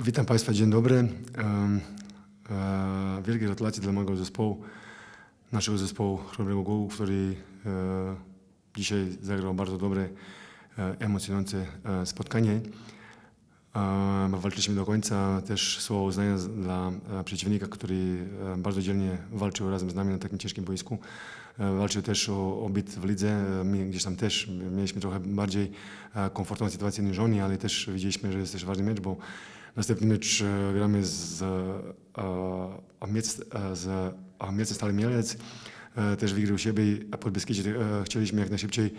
Witam Państwa, dzień dobry. E, Wielkie gratulacje dla mojego zespołu, naszego zespołu Chrobrego Gołu, który e, dzisiaj zagrał bardzo dobre, e, emocjonujące spotkanie. Walczyliśmy do końca. Też słowo uznania dla przeciwnika, który bardzo dzielnie walczył razem z nami na takim ciężkim boisku. E, Walczył też o, o bit w lidze. E, My gdzieś tam też mieliśmy trochę bardziej e, komfortową sytuację niż oni, ale też widzieliśmy, że jest też ważny mecz, bo następny mecz gramy z z Miecem Stale Mielec. Też wygrał siebie, a pod Beskidzie chcieliśmy jak najszybciej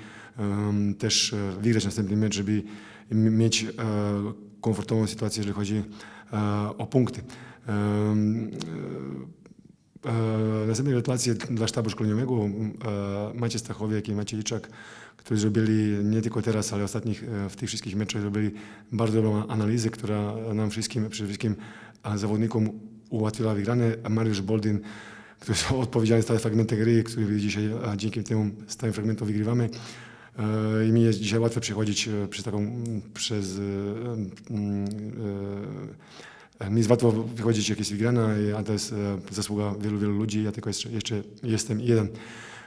też wygrać następny mecz, żeby mieć komfortową sytuację, jeżeli chodzi o punkty. Następne gratulacje dla sztabu szkoleniowego, e, Macie Stachowiak i Maciej Iczak, którzy zrobili nie tylko teraz, ale ostatnich, e, w tych wszystkich meczach zrobili bardzo dobrą analizę, która nam wszystkim, przede wszystkim e, zawodnikom ułatwiła wygrane. Mariusz Boldyn, który jest odpowiedzialny za fragmenty gry, który dzisiaj dzięki temu stałym fragmentom wygrywamy. I mi jest dzisiaj łatwo przechodzić przez taką, przez mi jest łatwo wychodzić jak jest wygrana, a to jest e, zasługa wielu, wielu ludzi. Ja tylko jeszcze, jestem jeden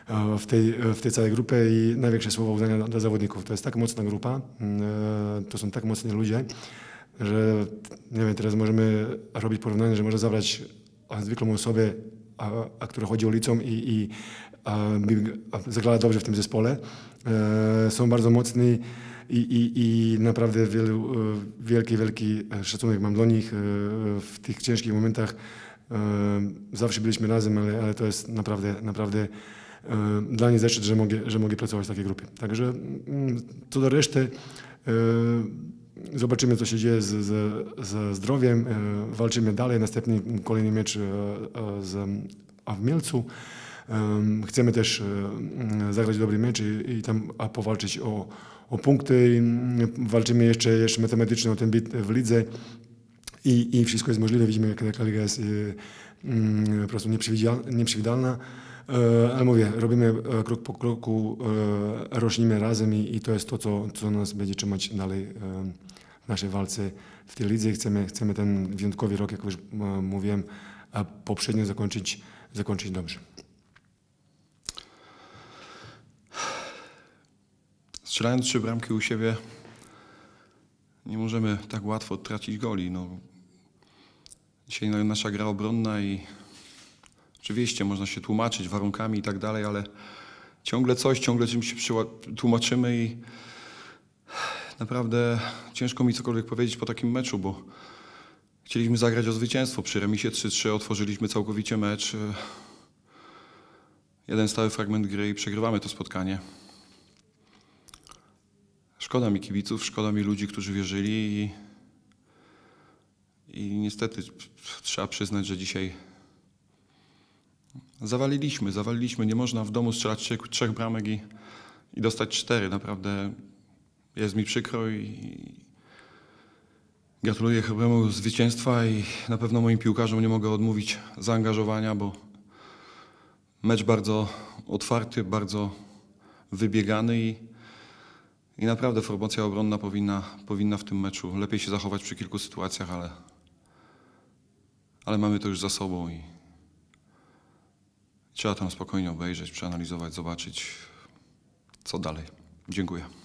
e, w tej, w tej całej grupie i największe słowo uznania dla, zawodników. To jest tak mocna grupa, mm, e, to są tak mocni ludzie, że nie wiem, teraz możemy robić porównanie, że można zabrać zwykłą osobę, a, a która chodzi ulicą i, i a, a, zagrała dobrze w tym zespole. E, są bardzo mocni i, i, i naprawdę wielu, e, wielki, wielki szacunek mam do nich e, w tych ciężkich momentach. E, Zawsze byliśmy razem, ale, ale to jest naprawdę, naprawdę e, dla mnie zaszczyt, że mogę, że mogę pracować w takiej grupie. Także mm, co do reszty, e, zobaczymy, co się dzieje z, z, ze zdrowiem. E, Walczymy dalej. Następny, kolejny mecz e, e, z, w Mielcu. Em, Chcemy też e, zagrać dobry mecz i, i tam a powalczyć o, o punkty. Mm, Walczymy jeszcze, jeszcze matematycznie o ten bit w lidze i, i wszystko jest możliwe. Widzimy, jak taka liga jest e, mm, po prostu nieprzewidywalna. E, Ale mówię, robimy krok po kroku, rośnimy razem i, i to jest to, co, co nas będzie trzymać dalej w naszej walce w tej lidze. Chcemy, chcemy ten wyjątkowy rok, jak już mówiłem, poprzednio zakończyć, zakończyć dobrze. Strzelając trzy bramki u siebie, nie możemy tak łatwo tracić goli. No. Dzisiaj no, nasza gra obronna i oczywiście można się tłumaczyć warunkami i tak dalej, ale ciągle coś, ciągle czymś się tłumaczymy i naprawdę ciężko mi cokolwiek powiedzieć po takim meczu, bo chcieliśmy zagrać o zwycięstwo. Przy remisie 3-3 otworzyliśmy całkowicie mecz. Jeden stały fragment gry i przegrywamy to spotkanie. Szkoda mi kibiców, szkoda mi ludzi, którzy wierzyli i, i niestety trzeba przyznać, że dzisiaj zawaliliśmy, zawaliliśmy. Nie można w domu strzelać trzech, bramek i, i dostać cztery. Naprawdę jest mi przykro i gratuluję Chrobremu zwycięstwa i na pewno moim piłkarzom nie mogę odmówić zaangażowania, bo mecz bardzo otwarty, bardzo wybiegany i i naprawdę formacja obronna powinna, powinna w tym meczu lepiej się zachować przy kilku sytuacjach, ale, ale mamy to już za sobą i trzeba tam spokojnie obejrzeć, przeanalizować, zobaczyć, co dalej. Dziękuję.